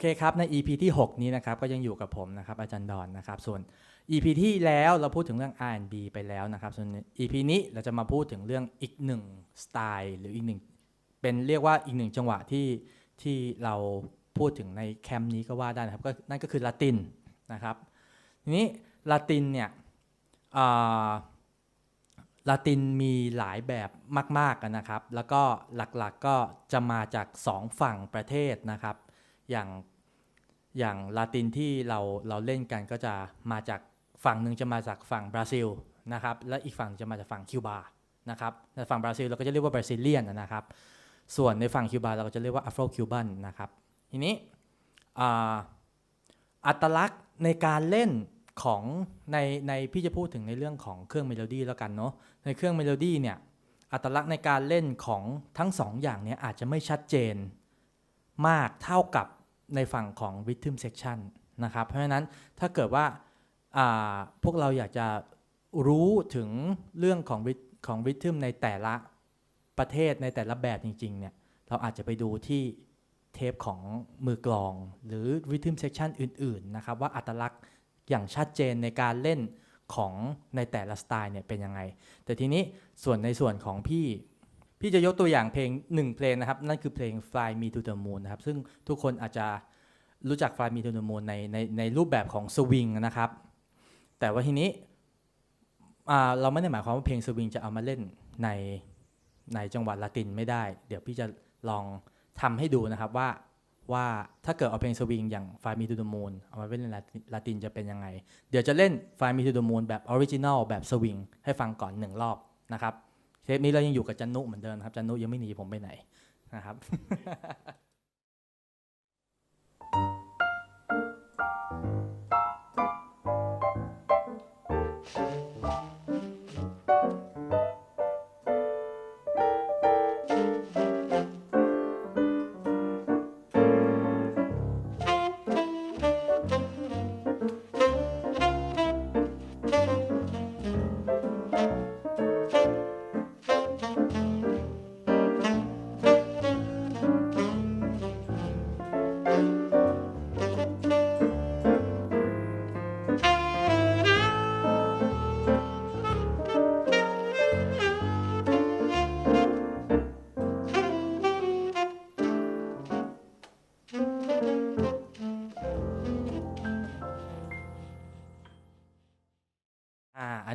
เคครับ ใน EP ที่ 6 นี้นะครับ ก็ยังอยู่กับผมนะครับ อาจารย์ดอนนะครับ ส่วน EP ที่แล้วเราพูดถึงเรื่อง R&B ไปแล้วนะครับ ส่วน EP นี้เราจะมาพูดถึงเรื่องอีกหนึ่งสไตล์ หรืออีกหนึ่งเป็นเรียกว่าอีกหนึ่งจังหวะที่ที่เราพูดถึงในแคมป์นี้ก็ว่าได้นะครับก็นั่นก็คือลาตินนะครับทีนี้ลาตินเนี่ยลาตินมีหลายแบบมากๆอะนะครับ แล้วก็หลักๆก็จะมาจากสองฝั่งประเทศนะครับ อย่างอย่างลาตินที่เราเราเล่นกันก็จะมาจากฝั่งหนึ่งจะมาจากฝั่งบราซิลนะครับและอีกฝั่งจะมาจากฝั่งคิวบานะครับในฝั่งบราซิลเราก็จะเรียกว่าบราซิเลียนนะครับ ส่วนในฝั่งคิวบาเราก็จะเรียกว่าอัฟโรคิวบันนะครับ ทีนี้อัตลักษณ์ในการเล่นของในในพี่จะพูดถึงในเรื่องของเครื่องเมโลดี้แล้วกันเนาะในเครื่องเมโลดี้เนี่ยอัตลักษณ์ในการเล่นของทั้งสองอย่างเนี้อาจจะไม่ชัดเจนมากเท่ากับ ในฝั่งของ Rhythm Section นะครับ เพราะฉะนั้นถ้าเกิดว่าาพวกเราอยากจะรู้ถึงเรื่องของของ Rhythm ในแต่ละประเทศในแต่ละแบบจริง ๆ เนี่ย เราอาจจะไปดูที่เทปของมือกลอง หรือ Rhythm Section อื่น ๆ นะครับ ว่าอัตลักษณ์อย่างชัดเจนในการเล่นของในแต่ละสไตล์เนี่ยเป็นยังไง แต่ทีนี้ส่วนในส่วนของพี่ พี่จะยกตัวอย่างเพลงหนึ่งเพลงนะครับ นั่นคือเพลง Fly Me to the Moon นะครับ ซึ่งทุกคนอาจจะรู้จัก Fly Me to the Moon ในในในรูปแบบของสวิงนะครับ แต่ว่าทีนี้เราไม่ได้หมายความว่าเพลงสวิงจะเอามาเล่นในในจังหวัดละตินไม่ได้ เดี๋ยวพี่จะลองทำให้ดูนะครับว่าว่าถ้าเกิดเอาเพลงสวิงอย่าง Fly Me to the Moon เอามาเล่นในละตินจะเป็นยังไง เดี๋ยวจะเล่น Fly Me to the Moon แบบออริจินอลแบบสวิงให้ฟังก่อนหนึ่งรอบนะครับ เทปนี้เรายังอยู่กับจันนุเหมือนเดิมครับจันนุยังไม่หนีผมไปไหนนะครับ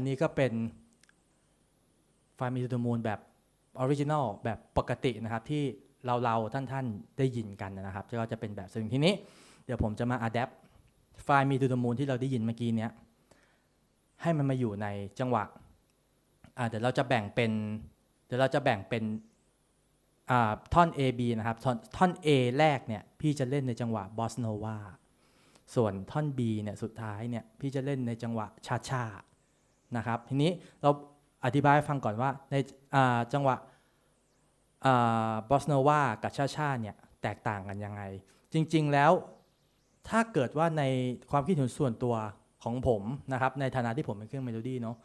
นนี้ก็เป็นไฟมีทูมูลแบบออริจินอลแบบปกตินะครับที่เราเราท่านท่านๆได้ยินกันนะครับก็จะเป็นแบบซึ่งทีนี้ เดี๋ยวผมจะมาอัดแอปไฟมีทูมูลที่เราได้ยินเมื่อกี้เนี้ยให้มันมาอยู่ในจังหวะอ่าเดี๋ยวเราจะแบ่งเป็นเดี๋ยวเราจะแบ่งเป็นอ่าท่อน A B นะครับท่อนท่อน A แรกเนี่ยพี่จะเล่นในจังหวะบอสโนวาส่วนท่อน B เนี่ยสุดท้ายเนี่ยพี่จะเล่นในจังหวะชาชา นะครับ ทีนี้เราอธิบายให้ฟังก่อนว่าในาจังหวะบอสโนวากับชาชาเนี่ยแตกต่างกันยังไง จริงๆแล้วถ้าเกิดว่าในความคิดเห็นส่วนตัวของผมนะครับในฐานะที่ผมเป็นเครื่องเมโลดี้เนาะ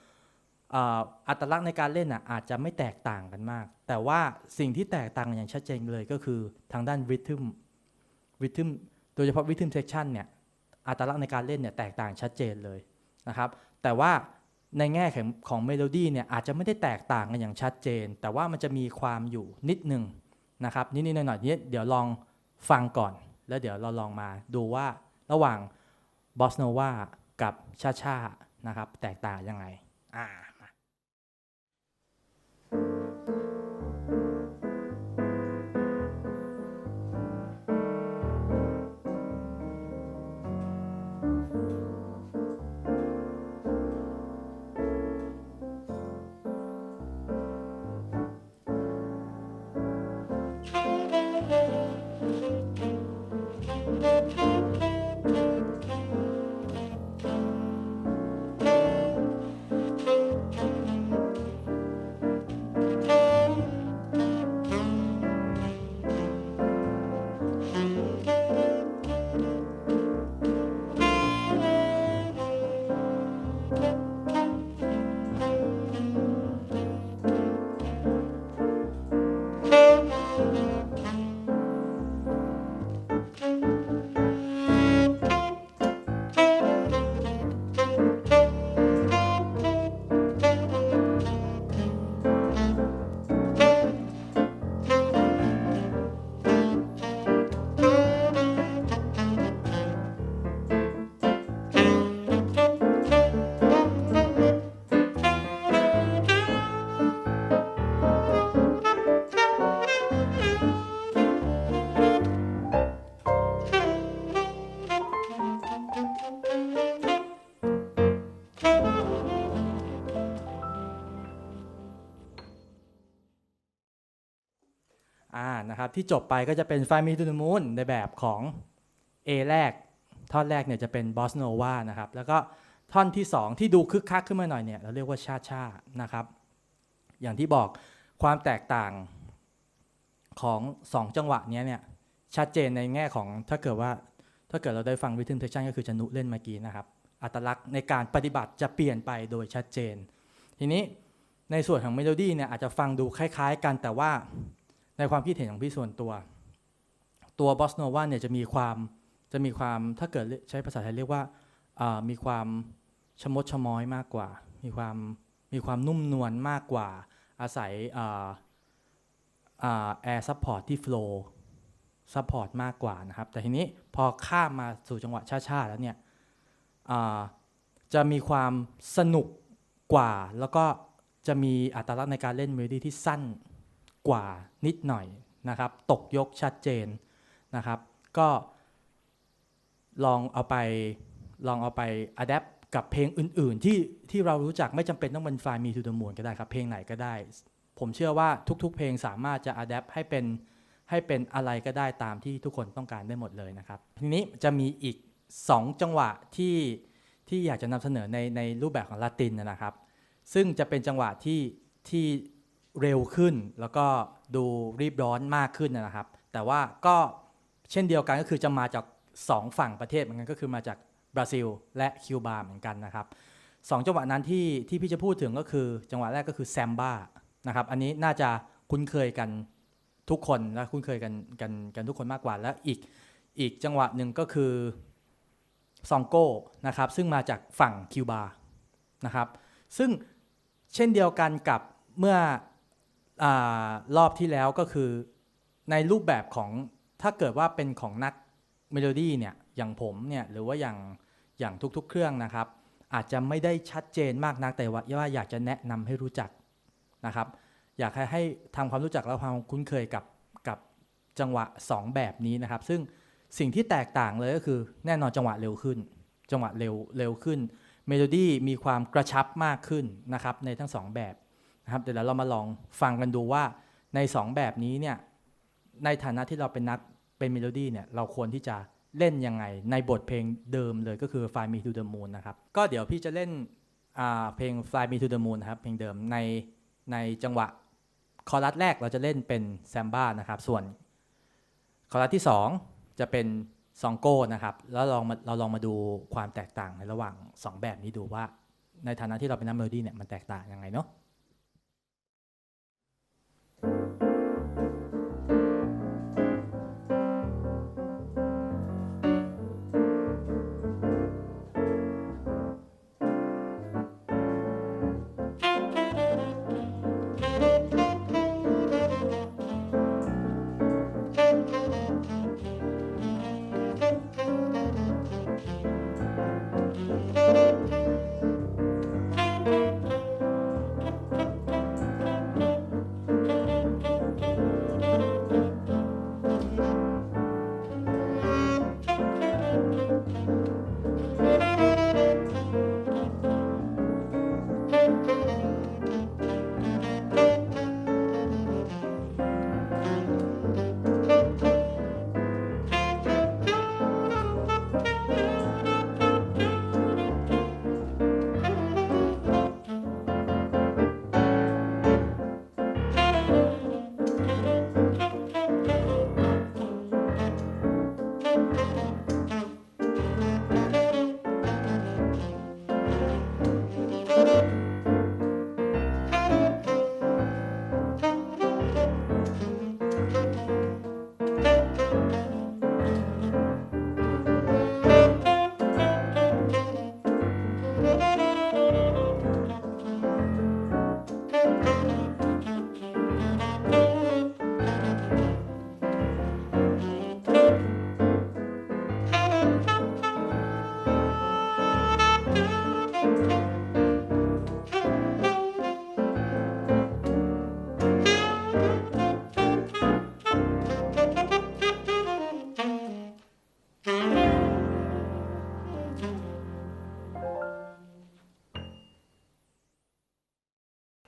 อัตลักษณ์ในการเล่นอะอาจจะไม่แตกต่างกันมาก แต่ว่าสิ่งที่แตกต่างกันอย่างชัดเจนเลยก็คือทางด้านริทึมริทึมโดยเฉพาะริทึมเซ c ชันเนี่ยอัตลักษณ์ในการเล่นเนี่ยแตกต่างชัดเจนเลยนะครับ แต่ว่า ในแง่ของของเมโลดี้เนี่ยอาจจะไม่ได้แตกต่างกันอย่างชัดเจน แต่ว่ามันจะมีความอยู่นิดหนึ่งนะครับนิดๆหน่อยๆนี้เดี๋ยวลองฟังก่อน แล้วเดี๋ยวเราลองมาดูว่าระหว่างบอสโนวากับชาชานะครับแตกต่างยังไงอ่า นะครับที่จบไปก็จะเป็น Fly Me to the Moon ในแบบของ A แรก ท่อนแรกเนี่ยจะเป็น Bossa Nova นะครับแล้วก็ท่อนที่ 2 ที่ดูคึกคักขึ้นมาหน่อยเนี่ยเราเรียกว่าชาชานะครับ อย่างที่บอกความแตกต่างของ 2 จังหวะนี้เนี่ยชัดเจนในแง่ของถ้าเกิดว่าถ้าเกิดเราได้ฟัง Rhythm Section ก็คือจะนุเล่นเมื่อกี้นะครับ อัตลักษณ์ในการปฏิบัติจะเปลี่ยนไปโดยชัดเจน ทีนี้ในส่วนของเมโลดี้เนี่ยอาจจะฟังดูคล้าย ๆ กันแต่ว่า ในความคิดเห็นของพี่ส่วนตัว ตัวบอสโนวาเนี่ยจะมีความจะมีความถ้าเกิดใช้ภาษาไทยเรียกว่ามีความชมดชม้อยมากกว่า มีความมีความนุ่มนวลมากกว่า อาศัยแอร์ซัพพอร์ตที่โฟล์ซัพพอร์ตมากกว่านะครับ แต่ทีนี้พอข้ามมาสู่จังหวะช้าๆแล้วเนี่ยจะมีความสนุกกว่า แล้วก็จะมีอัตลักษณ์ในการเล่นเมโลดี้ที่สั้น กว่านิดหน่อยนะครับ ตกยกชัดเจนนะครับ ก็ลองเอาไปลองเอาไปอัดแอปกับเพลงอื่น ๆ ที่ที่เรารู้จักไม่จำเป็นต้องเป็นไฟล์มีทูดมูนก็ได้ครับ เพลงไหนก็ได้ ผมเชื่อว่าทุก ๆ เพลงสามารถจะอัดแอปให้เป็นให้เป็นอะไรก็ได้ตามที่ทุกคนต้องการได้หมดเลยนะครับ ทีนี้จะมีอีก 2 จังหวะที่ที่อยากจะนำเสนอในในรูปแบบของลาตินนะครับ ซึ่งจะเป็นจังหวะที่ที่ เร็วขึ้น แล้วก็ดูรีบร้อนมากขึ้นนะครับ แต่ว่าก็เช่นเดียวกันก็คือจะมาจาก 2 ฝั่งประเทศเหมือนกันก็คือมาจากบราซิล และคิวบาเหมือนกันนะครับสองจังหวะนั้นที่ที่พี่จะพูดถึงก็คือจังหวะแรกก็คือแซมบ้านะครับอันนี้น่าจะคุ้นเคยกันทุกคนและคุ้นเคยกันกันกันทุกคนมากกว่าและอีกอีกจังหวะหนึ่งก็คือซองโก้นะครับซึ่งมาจากฝั่งคิวบานะครับซึ่งเช่นเดียวกันกับเมื่อ รอบที่แล้วก็คือในรูปแบบของถ้าเกิดว่าเป็นของนักเมโลดี้เนี่ยอย่างผมเนี่ยหรือว่าอย่างอย่างทุกๆ เครื่องนะครับ อาจจะไม่ได้ชัดเจนมากนักแต่ว่าว่าอยากจะแนะนำให้รู้จักนะครับ อยากให้ให้ทำความรู้จักและความคุ้นเคยกับกับจังหวะ 2 แบบนี้นะครับ ซึ่งสิ่งที่แตกต่างเลยก็คือแน่นอนจังหวะเร็วขึ้น จังหวะเร็วเร็วขึ้น เมโลดี้มีความกระชับมากขึ้นนะครับในทั้งสองแบบ นะครับเดี๋ยวเรามาลองฟังกันดูว่าใน 2 แบบนี้เนี่ยในฐานะที่เราเป็นนักเป็นเมโลดี้เนี่ยเราควรที่จะเล่นยังไงในบทเพลงเดิมเลยก็คือ Fly Me to the Moon นะครับก็เดี๋ยวพี่จะเล่นเพลง Fly Me to the Moon นะครับเพลงเดิมในในจังหวะคอรัสแรกเราจะเล่นเป็นแซมบ้านะครับ ส่วนคอรัสที่ 2 จะเป็นซองโก้นะครับ แล้วลองมาเราลองมาดูความแตกต่างในระหว่าง 2 แบบนี้ดูว่า ในฐานะที่เราเป็นนักเมโลดี้เนี่ยมันแตกต่างยังไงเนาะ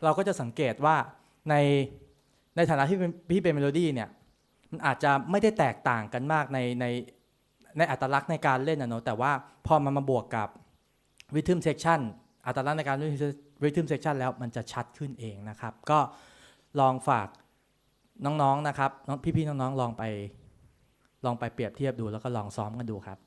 เราก็จะสังเกตว่าในในฐานะที่เป็นพี่เป็นเมโลดี้เนี่ยมันอาจจะไม่ได้แตกต่างกันมากในในในอัตลักษณ์ในการเล่นนะเนอะแต่ว่าพอมันมาบวกกับ rhythm section อัตลักษณ์ในการเล่น rhythm section แล้วมันจะชัดขึ้นเองนะครับ ก็ลองฝากน้องๆนะครับพี่ๆน้องๆลองไปลองไปเปรียบเทียบดูแล้วก็ลองซ้อมกันดูครับ